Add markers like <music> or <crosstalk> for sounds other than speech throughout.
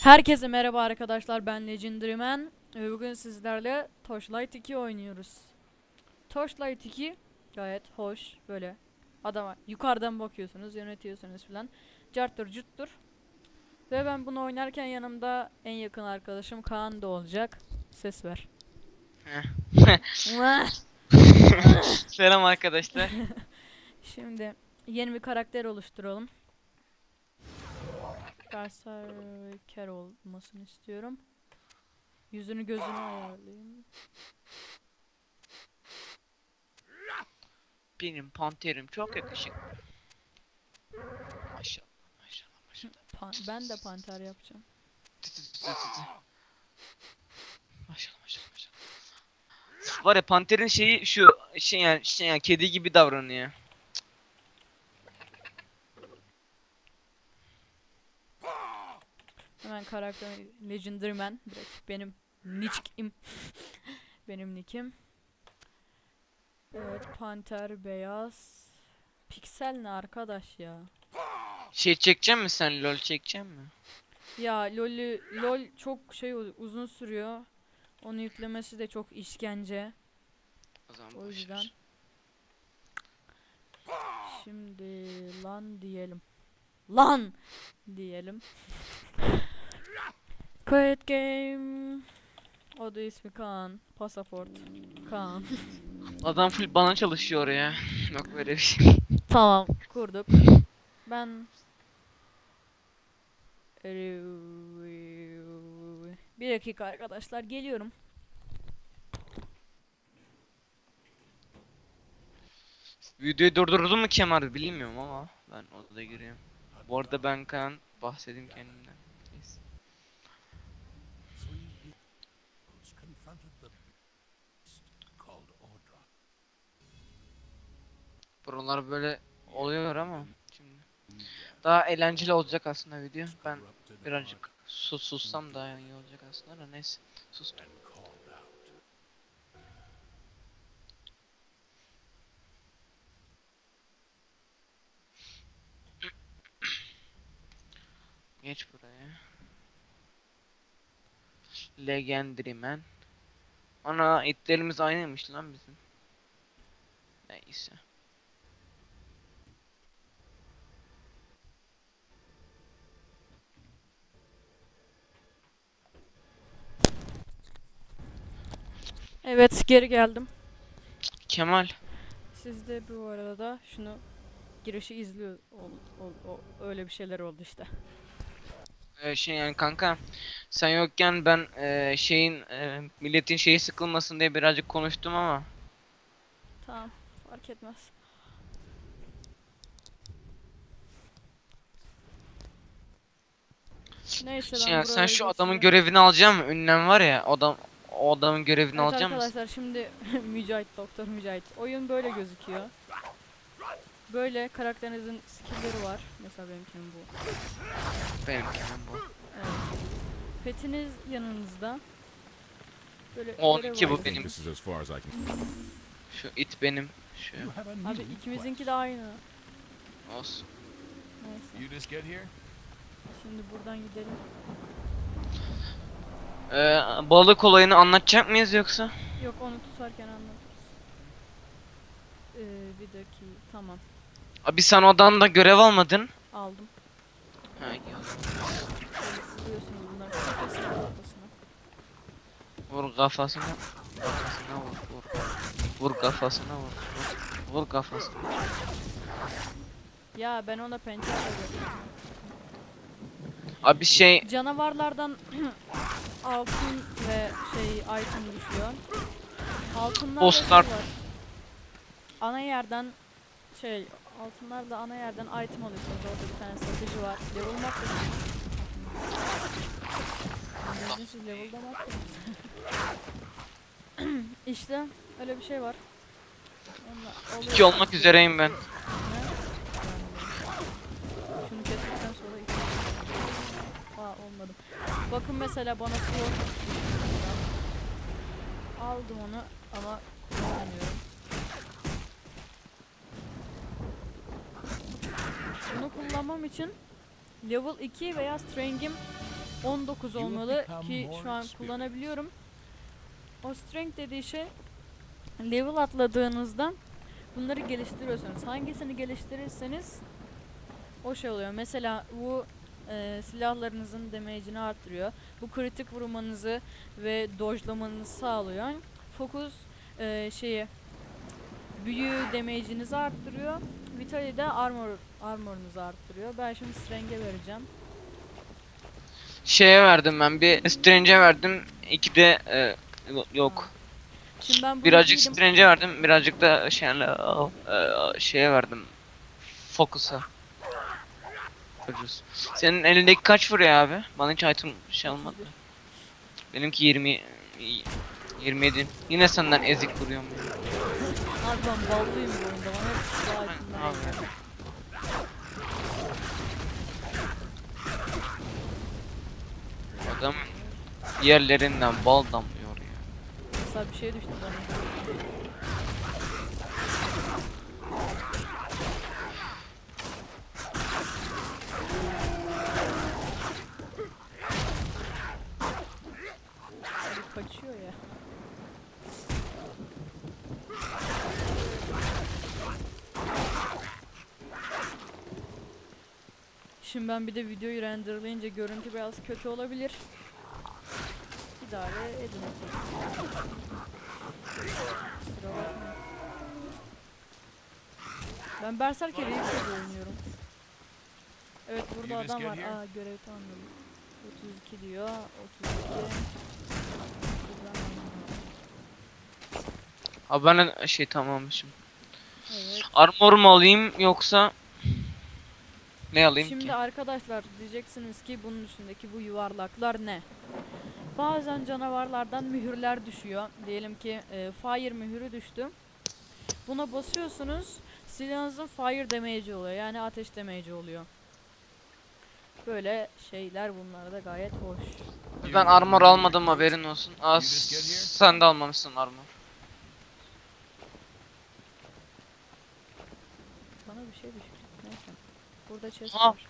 Herkese merhaba arkadaşlar ben Legendary Man ve bugün sizlerle Torchlight 2 oynuyoruz. Torchlight 2 gayet hoş böyle adama yukarıdan bakıyorsunuz yönetiyorsunuz filan carttır cuttur. Ve ben bunu oynarken yanımda en yakın arkadaşım Kaan da olacak. Ses ver. <laughs> <laughs> Selam arkadaşlar. Şimdi yeni bir karakter oluşturalım. Berserker olmasını istiyorum. Yüzünü gözünü ayarlayayım. Benim panterim çok yakışıklı. Maşallah maşallah maşallah. <laughs> Pan- ben de panter yapacağım. Maşallah maşallah maşallah. Var ya panterin şeyi şu şey yani şey yani kedi gibi davranıyor. Hemen karakter Legendary Man direkt benim nick'im. benim nick'im. Evet panter beyaz. Piksel ne arkadaş ya? Şey çekecek misin sen lol çekecek mi? Ya LoL'ü LoL çok şey uzun sürüyor. Onu yüklemesi de çok işkence. O zaman O yüzden. Şimdi lan diyelim. Lan diyelim. Quiet game. O da ismi Kaan. Pasaport. Kaan. <laughs> Adam full bana çalışıyor ya. Yok böyle bir şey. tamam kurduk. Ben bir dakika arkadaşlar geliyorum. Videoyu durdurdun mu Kemal bilmiyorum ama ben odada gireyim. Bu arada ben Kaan bahsedeyim kendimden. Buralar böyle oluyor ama şimdi daha eğlenceli olacak aslında video. Ben birazcık sus sussam daha iyi olacak aslında da neyse. Sustum. <coughs> Geç buraya. Legendary Man. Ana itlerimiz aynıymış lan bizim. Neyse. Evet geri geldim. Kemal. Siz de bu arada şunu girişi izliyor ol, ol- o- öyle bir şeyler oldu işte. e, şey yani kanka sen yokken ben e, şeyin e, milletin şeyi sıkılmasın diye birazcık konuştum ama Tamam fark etmez. Neyse ben şey yani sen şu adamın görevini alacak mı? Ünlem var ya adam o adamın görevini Evet alacak mısın? arkadaşlar şimdi <laughs> Mücahit Doktor Mücahit. Oyun böyle gözüküyor. Böyle karakterinizin skill'leri var. Mesela benimkinin bu. Benim Kemal bu. Evet. Petiniz yanınızda. Böyle O görev 12 bu benim. Şu it benim. Şu Abi ikimizinki de aynı. olsun. Neyse. Şimdi buradan gidelim. Ee, balık olayını anlatacak mıyız yoksa? Yok onu tutarken anlatırız. Ee, bir dakika. Tamam. Abi sen odan da görev almadın. Aldım. Ha. Vuruyorsunuz bunları kafasına kafasına. Vur kafasına. Kafasına vur. Vur, vur kafasına vur. Vur, vur kafasına. Ya ben ona pençe koyuyorum. Abi şey Canavarlardan <clears throat> altın ve şey item düşüyor. Altınlar da Bosslar. şey var. Ana yerden şey altınlar da ana yerden item alıyorsunuz. Orada bir tane satıcı var. Level map Siz level'da attınız? <clears throat> işte öyle bir şey var. Onunla iki olmak üzereyim ben. Aa olmadı. Bakın mesela bana sword aldım onu ama kullanamıyorum. Bunu kullanmam için level 2 veya strength'im 19 You have olmalı ki şu an kullanabiliyorum. O strength dediği şey level atladığınızda bunları geliştiriyorsunuz. Hangisini geliştirirseniz o şey oluyor. Mesela bu e, silahlarınızın damage'ini arttırıyor. Bu kritik vurmanızı ve dodge'lamanızı sağlıyor. Fokus e, şeyi büyü damage'inizi arttırıyor. Vitali de armor armorunuzu arttırıyor. Ben şimdi strength'e vereceğim. Şeye verdim ben bir Strange'e verdim. iki de e, yok. Şimdi ben Birazcık. Strange'e verdim. Birazcık da şey, e, şeye verdim. Focus'a. Focus. Senin elindeki kaç vuruyor abi? Bana hiç item şey almadı. 31. Benimki 20 27. Yine senden ezik vuruyorum. Abi ben ballıyım bu oyunda. Bana hep daha itemler geliyor. Adam yerlerinden bal damlıyor ya. Mesela bir şey düştü bana. Abi kaçıyor ya. Şimdi ben bir de videoyu renderlayınca görüntü biraz kötü olabilir. İdare edin. Kusura bakmayın. Ben Berserker'i ilk kez oynuyorum. Evet burada adam var. Aa görev tamamladım. 32 diyor. 32. Buradan Abi ben şey tamammışım. Evet. Armor mu alayım yoksa ne alayım Şimdi ki? arkadaşlar diyeceksiniz ki bunun üstündeki bu yuvarlaklar ne? Bazen canavarlardan mühürler düşüyor. Diyelim ki e, fire mühürü düştü. Buna basıyorsunuz. Silahınızın fire damage'i oluyor. Yani ateş damage'i oluyor. Böyle şeyler bunlar da gayet hoş. Ben armor almadım haberin olsun. Aa, sen de almamışsın armor. Bana bir şey düştü. Neyse. Burada chest Ha, var.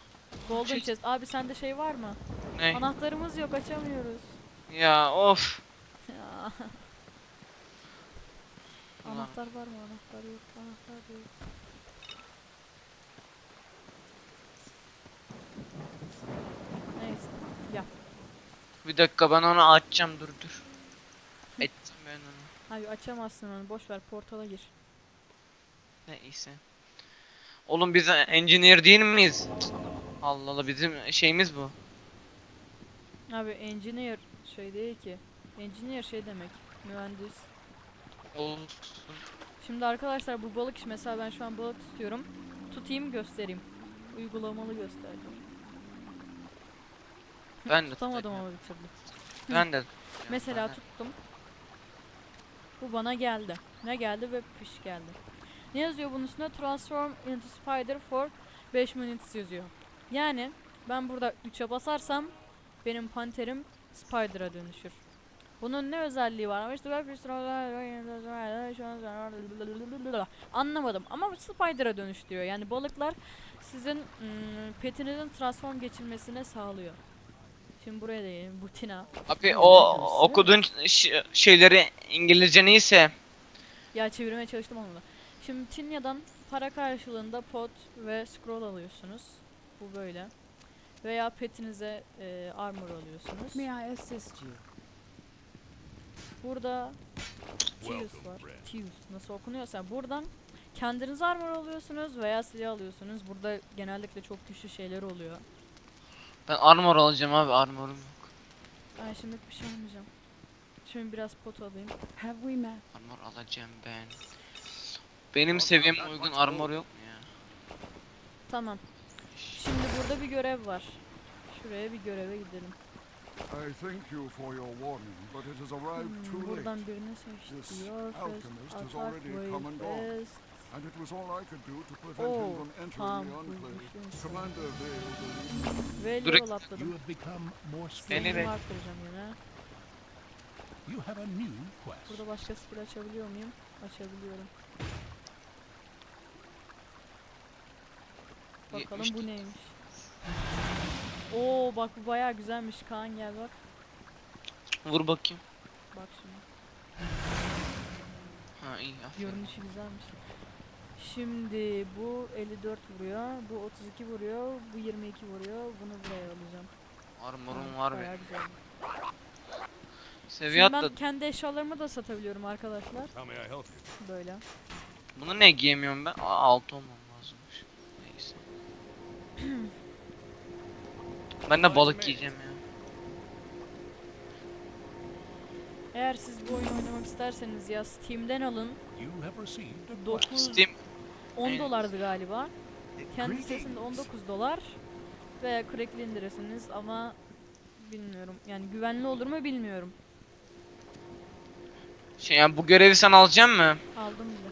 Golden chest. chest. Abi sende şey var mı? Ne? Anahtarımız yok açamıyoruz. Ya of. Ya. <laughs> Anahtar var mı? Anahtar yok. Anahtar yok. Neyse. Ya. Bir dakika ben onu açacağım dur dur. Ettim ben onu. Hayır açamazsın onu. Boş ver portala gir. Neyse. Oğlum biz engineer değil miyiz? Allah Allah bizim şeyimiz bu. Abi engineer şey değil ki. Engineer şey demek. Mühendis. Olsun. Şimdi arkadaşlar bu balık iş mesela ben şu an balık tutuyorum. Tutayım göstereyim. Uygulamalı göstereceğim. Ben de Tutamadım ama bir türlü. Ben de. Mesela tuttum. Bu bana geldi. Ne geldi ve piş geldi. Ne yazıyor bunun üstünde? Transform into spider for 5 minutes yazıyor. Yani ben burada 3'e basarsam benim panterim spider'a dönüşür. Bunun ne özelliği var? Anlamadım ama spider'a dönüş diyor. Yani balıklar sizin ım, petinizin transform geçirmesine sağlıyor. Şimdi buraya gelelim. Butina. Abi o ş- şeyleri İngilizce neyse Ya çevirmeye çalıştım onu da. Şimdi Tinya'dan para karşılığında pot ve scroll alıyorsunuz. Bu böyle. Veya petinize e, armor alıyorsunuz. May I assist you? Burada Tius var. Tius nasıl okunuyorsa buradan kendiniz armor alıyorsunuz veya silah alıyorsunuz. Burada genellikle çok güçlü şeyler oluyor. ben armor alacağım abi armorum yok. Ben şimdi bir şey almayacağım. Şimdi biraz pot alayım. Have we met? Armor alacağım ben. Benim seviyeme uygun armor yok mu ya? Tamam. Şimdi burada bir görev var. Şuraya bir göreve gidelim. I thank you for your warning, but it has arrived Hmm, too late, buradan birini seçti This alchemist has already come and gone. and it was all I could do to prevent Oh, him from entering tamam, the bu enclave. Commander Vale believes Ve Direkt- level atladım. You have become more Beni skilled. be- Skill'imi arttıracağım yine. You have a new quest. Burada başka skill açabiliyor muyum? Açabiliyorum. Bakalım bu 70 neymiş. Oo bak bu bayağı güzelmiş Kaan gel bak. Vur bakayım. Bak şimdi. Ha iyi aferin. Görünüşü güzelmiş. Şimdi bu 54 vuruyor, bu 32 vuruyor, bu 22 vuruyor. Bunu buraya alacağım. Armorum Ha, var bayağı be. güzel. Seviye Şimdi ben atladım. kendi eşyalarımı da satabiliyorum arkadaşlar. How may I help you? Böyle. Bunu ne giyemiyorum ben? Aa, altı olmam ben de balık giyeceğim ya. Eğer siz bu oyunu oynamak isterseniz ya Steam'den alın. You have received a 9 Steam 10 Aynen. dolardı galiba. Kendi sitesinde 19 dolar ve crackli indirirsiniz ama bilmiyorum. Yani güvenli olur mu bilmiyorum. şey yani bu görevi sen alacak mı? Aldım bile.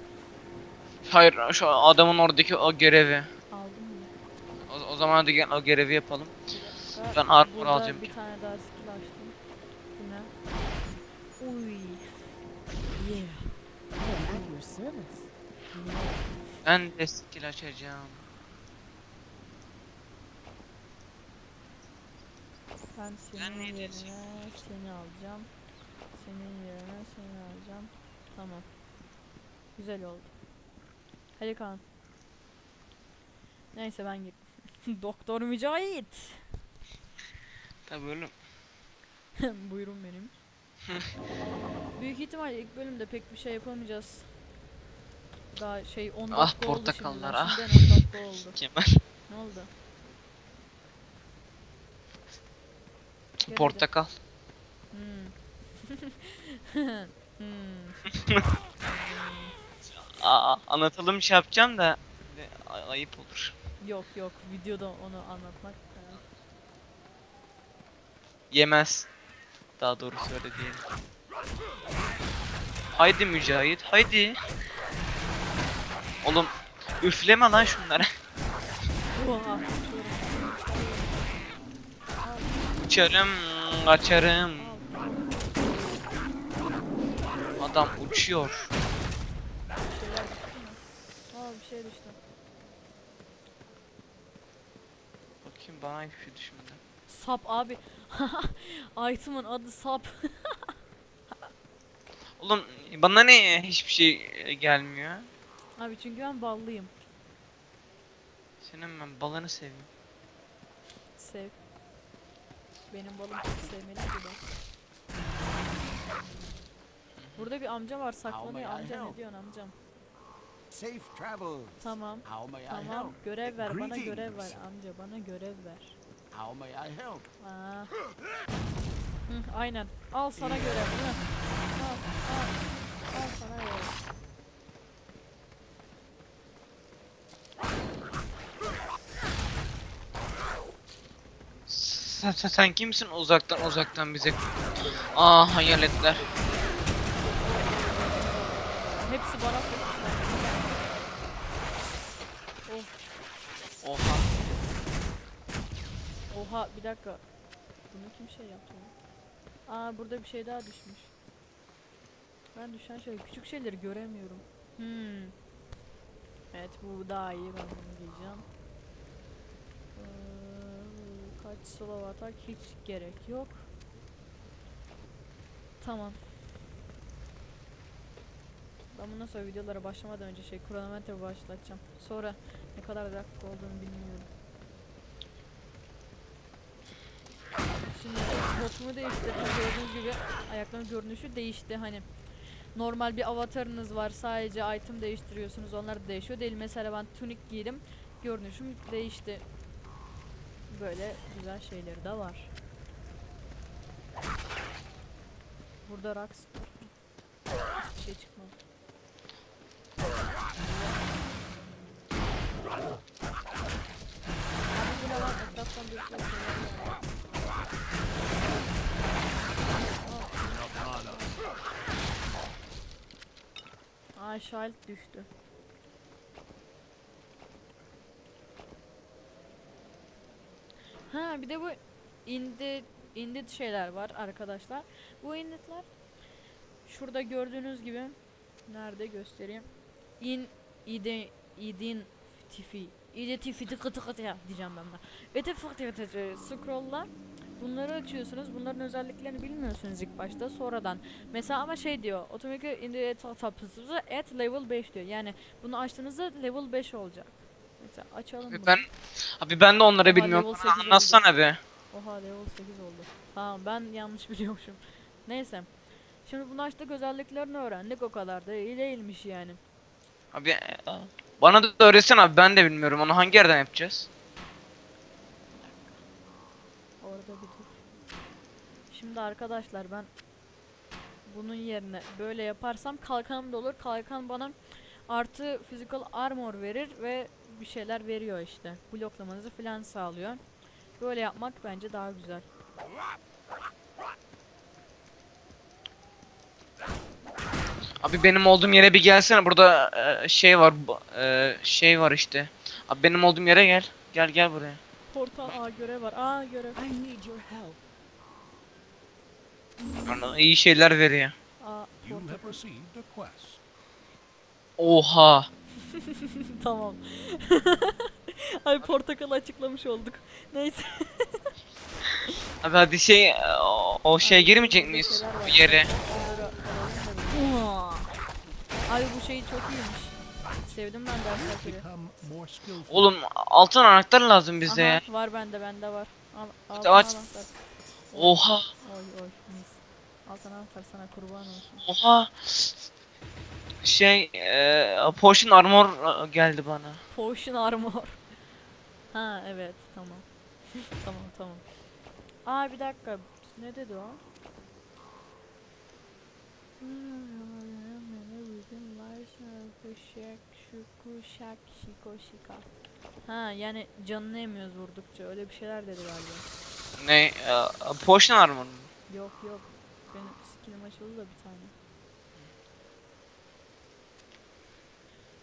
Hayır şu adamın oradaki o görevi. Aldım bile. O, o zaman hadi gel o görevi yapalım. Ben armor Burada alacağım bir tane daha skill açtım. Bu ne? Uy. Yeah. At your service. Ben de skill açacağım. Ben senin ne yerine seni alacağım. Senin yerine seni alacağım. Tamam. Güzel oldu. Hadi Kaan. Neyse ben git. <laughs> Doktor Mücahit. Tabii oğlum. <laughs> Buyurun benim. <laughs> Büyük ihtimal ilk bölümde pek bir şey yapamayacağız. Daha şey 10 Ah, dakika oldu portakallar, şimdiden. ah. Şimdiden 10 dakika oldu. <laughs> Kemal. Ne oldu? Gel Portakal. Hmm. hmm. Aa, anlatalım şey yapacağım da ay- ayıp olur. Yok yok videoda onu anlatmak. Yemez. Daha doğrusu öyle diyelim. Haydi Mücahit, haydi. Oğlum üfleme lan şunlara. Uçarım, kaçarım. Adam uçuyor. Aa bir şey düştü. Bakayım bana hiçbir şey düşmedi. Sap abi. <laughs> Item'ın adı sap. <laughs> Oğlum bana ne hiçbir şey e, gelmiyor? abi çünkü ben ballıyım. Senin ben balını seviyorum. Sev. Benim balım çok sevmeli de. Burada bir amca var saklanıyor. Amca ne diyorsun amcam? Safe travels. Tamam. Tamam. Görev ver bana görev ver amca bana görev ver. How may I help? Aa. Hı, aynen. Al sana mi? Al, al. Al sana görev. Sen, sen, sen kimsin uzaktan uzaktan bize? Aa hayaletler. Hepsi bana fokuslar. Oh, Oha. Oha bir dakika. Bunu kim şey yaptı? ya? Aa burada bir şey daha düşmüş. Ben düşen şey küçük şeyleri göremiyorum. Hmm. Evet bu daha iyi ben bunu giyeceğim. Ee, kaç slow atak hiç gerek yok. Tamam. Ben bundan sonra videolara başlamadan önce şey kronometre başlatacağım. Sonra ne kadar dakika olduğunu bilmiyorum. Şimdi botumu değiştirdim. Gördüğünüz gibi ayaklarının görünüşü değişti. Hani normal bir avatarınız var. Sadece item değiştiriyorsunuz. Onlar da değişiyor. Değil mesela ben tunik giydim. Görünüşüm değişti. Böyle güzel şeyleri de var. Burada Rax var. Hiçbir şey çıkmadı. Abi ne lan? Etraftan bir sürü Aa şalt düştü. Ha bir de bu indit indit şeyler var arkadaşlar. Bu inditler şurada gördüğünüz gibi nerede göstereyim? In ide idin tifi İdeti fiti kıtı kıtı ya diyeceğim ben buna. Eti fıtı kıtı scroll'la bunları açıyorsunuz. Bunların özelliklerini bilmiyorsunuz ilk başta. Sonradan mesela ama şey diyor. Otomatik indi at level 5 diyor. Yani bunu açtığınızda level 5 olacak. Mesela açalım bunu. Ben abi ben de onları Oha, bilmiyorum. 8 oldu. Anlatsana be. Oha level 8 oldu. Tamam ben yanlış <laughs> biliyormuşum. Neyse. Şimdi bunu açtık özelliklerini öğrendik o kadar da iyi değilmiş yani. Abi e, bana da öğretsen abi ben de bilmiyorum. Onu hangi yerden yapacağız? Orada bir dur. Şimdi arkadaşlar ben bunun yerine böyle yaparsam kalkanım da olur. Kalkan bana artı physical armor verir ve bir şeyler veriyor işte. Bloklamanızı falan sağlıyor. Böyle yapmak bence daha güzel. Abi benim olduğum yere bir gelsene. Burada e, şey var. e, şey var işte. Abi benim olduğum yere gel. Gel gel buraya. Portal A görev var. A görev. I need your help. Bana iyi şeyler veriyor. A You portal. have received a quest. Oha. <laughs> tamam. <laughs> Ay portakal açıklamış olduk. Neyse. <laughs> Abi hadi şey o, o şeye girmeyecek miyiz? Bir yere. Onları. Ay bu şey çok iyiymiş. Sevdim ben skillful. Oğlum altın anahtar lazım bize ya. Var bende bende var. Al, altın aç. anahtar. Oha. Oy oy mis. Altın anahtar sana kurban olsun. Oha. Şey e, potion armor e, geldi bana. Potion armor. <laughs> ha evet tamam. <laughs> tamam tamam. Aa bir dakika. Ne dedi o? Ha yani canını emiyoruz vurdukça öyle bir şeyler dedi galiba. Ne? E, potion armor mu? Yok yok. Benim skillim açıldı da bir tane.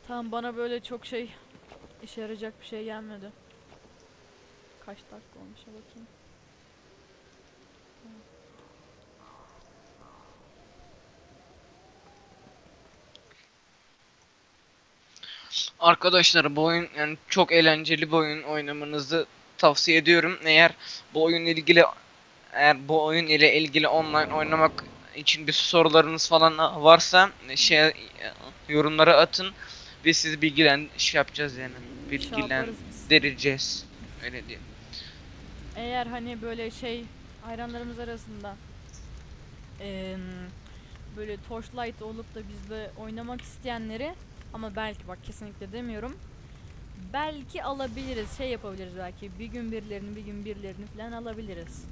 Tamam bana böyle çok şey işe yarayacak bir şey gelmedi. Kaç dakika olmuş ha bakayım. Tamam. Arkadaşlar bu oyun yani çok eğlenceli bir oyun oynamanızı tavsiye ediyorum. Eğer bu oyun ilgili eğer bu oyun ile ilgili online oynamak için bir sorularınız falan varsa şey yorumlara atın ve sizi bilgilen şey yapacağız yani. Şey. Bilgilendireceğiz. Öyle diyeyim. Eğer hani böyle şey hayranlarımız arasında em, böyle Torchlight olup da bizle oynamak isteyenleri ama belki bak kesinlikle demiyorum. Belki alabiliriz, şey yapabiliriz belki. Bir gün birilerini, bir gün birilerini falan alabiliriz.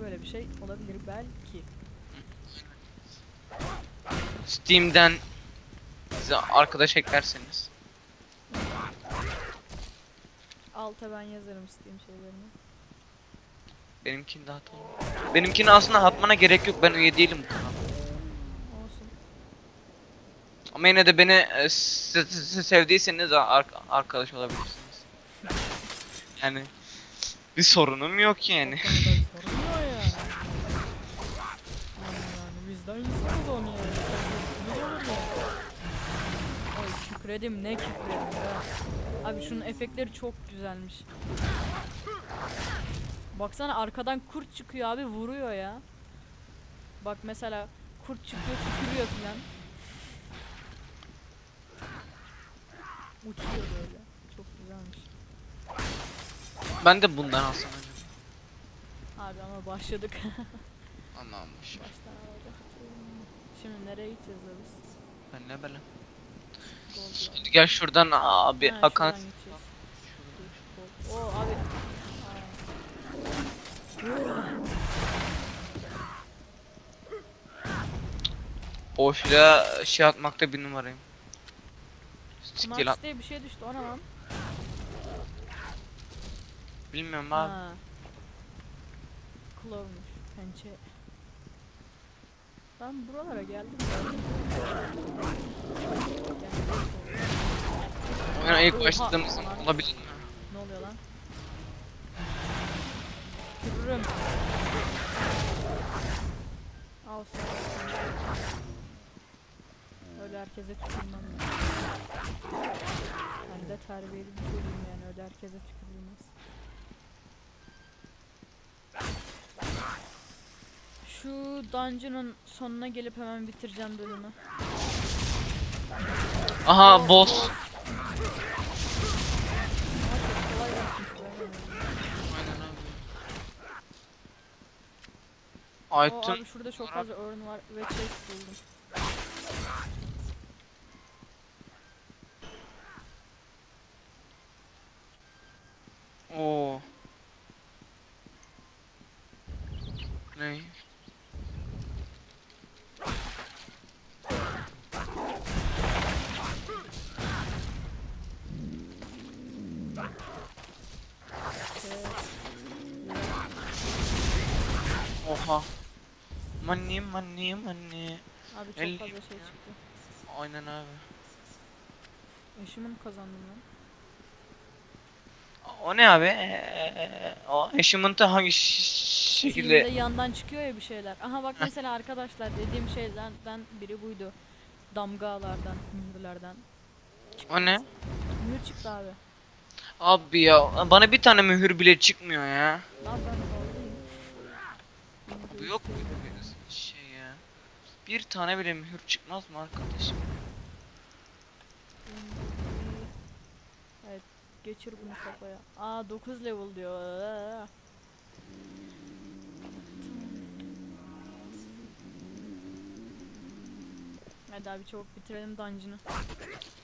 Böyle bir şey olabilir belki. Steam'den bize arkadaş eklerseniz. Alta ben yazarım istediğim şeylerini. Benimkini de atalım. Benimkini aslında atmana gerek yok. Ben üye değilim bu kanala. Olsun. Ama yine de beni e, se- se- sevdiyseniz ar- arkadaş olabilirsiniz. Yani bir sorunum yok yani. Sorun <laughs> yok yani. Yani, yani bizden insanız onu yani. Ne olur ya. Ay kükredim ne kükredim ya. Abi şunun efektleri çok güzelmiş. Baksana arkadan kurt çıkıyor abi vuruyor ya. Bak mesela kurt çıkıyor tükürüyor filan. Uçuyor böyle. Çok güzelmiş. Ben de bundan alsam acaba. Abi ama başladık. <laughs> Anlamış. Baştan. Şimdi nereye gideceğiz biz? Ben ne bileyim. Gold Hadi gel şuradan abi Ha, Hakan. şuradan gideceğiz. Dur, gold. Oo abi. Boşluğa şey atmakta bir numarayım. Siktir lan. Max diye bir şey düştü ona lan. Bilmiyorum abi. Ha. Klovmuş. Pençe. Ben buralara geldim. Oyuna ilk Oha, başladığımız zaman olabilir mi? Ne oluyor lan? Yürürüm. Al sana. Öyle herkese tükürmem ben. Ben de terbiyeli bir çocuğum yani öyle herkese tükürülmez. Şu dungeon'ın sonuna gelip hemen bitireceğim bölümü. Aha boss. Aynen abi. Şurada çok fazla urn var ve chest buldum. Oo. Ne? Oha. Money money money. Abi çok fazla şey çıktı. Aynen abi. Mi kazandım lan? O ne abi? Ee, o achievement'ı hangi şekilde? Filmde yandan çıkıyor ya bir şeyler. Aha bak mesela arkadaşlar dediğim şeylerden biri buydu. Damgalardan, mühürlerden. O ne? Mühür çıktı abi. Abi ya bana bir tane mühür bile çıkmıyor ya. Yapayım olayım? Bu yok mu şey ya? Bir tane bile mühür çıkmaz mı arkadaşım? Geçir bunu kafaya. Aa 9 level diyor. Aa. Hadi abi çabuk bitirelim dungeon'ı.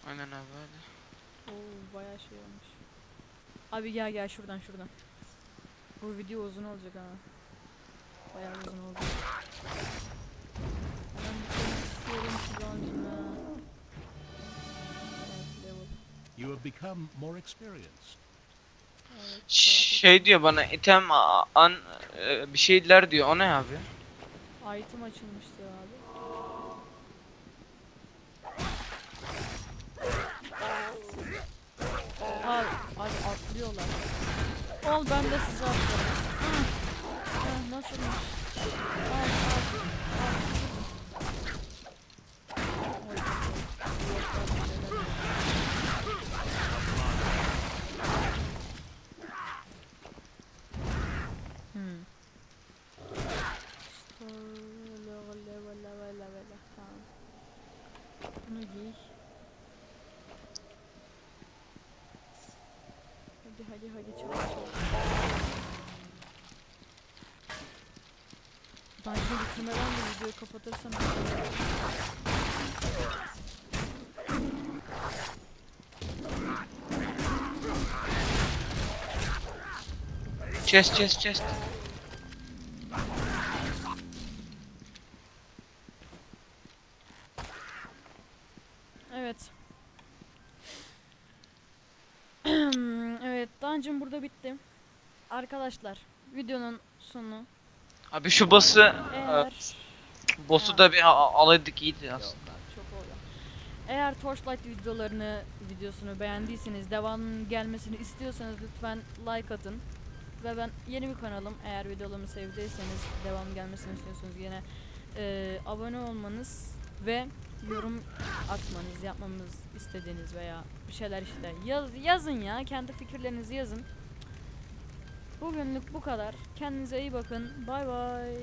Aynen abi hadi. Oo bayağı şey olmuş. Abi gel gel şuradan şuradan. Bu video uzun olacak ha. Bayağı uzun olacak. Hemen bitirmek istiyorum şu dungeon'ı. You have become more experienced. Şey diyor bana item a- an e, bir şeyler diyor. O ne abi? Item açılmıştı abi. Abi, abi atlıyorlar. Ol ben de size atlarım. Nasılmış? Al, al, al. Oy, Hmm. Şöyle vele vele vele vele tamam. Bunu giy. Hadi hadi çabuk çabuk. Ben şimdi bitirmeden de videoyu kapatırsam Chest chest chest. Evet. Dungeon burada bitti. Arkadaşlar, videonun sonu. Abi şu boss'u Eğer boss'u da bir alaydık iyiydi aslında. çok oldu. Eğer Torchlight videolarını videosunu beğendiyseniz devamının gelmesini istiyorsanız lütfen like atın. Ve ben yeni bir kanalım. Eğer videolarımı sevdiyseniz devam gelmesini istiyorsanız yine eee, abone olmanız ve yorum atmanız, yapmamız istediğiniz veya bir şeyler işte yaz, yazın ya kendi fikirlerinizi yazın. Bugünlük bu kadar. Kendinize iyi bakın. Bay bay.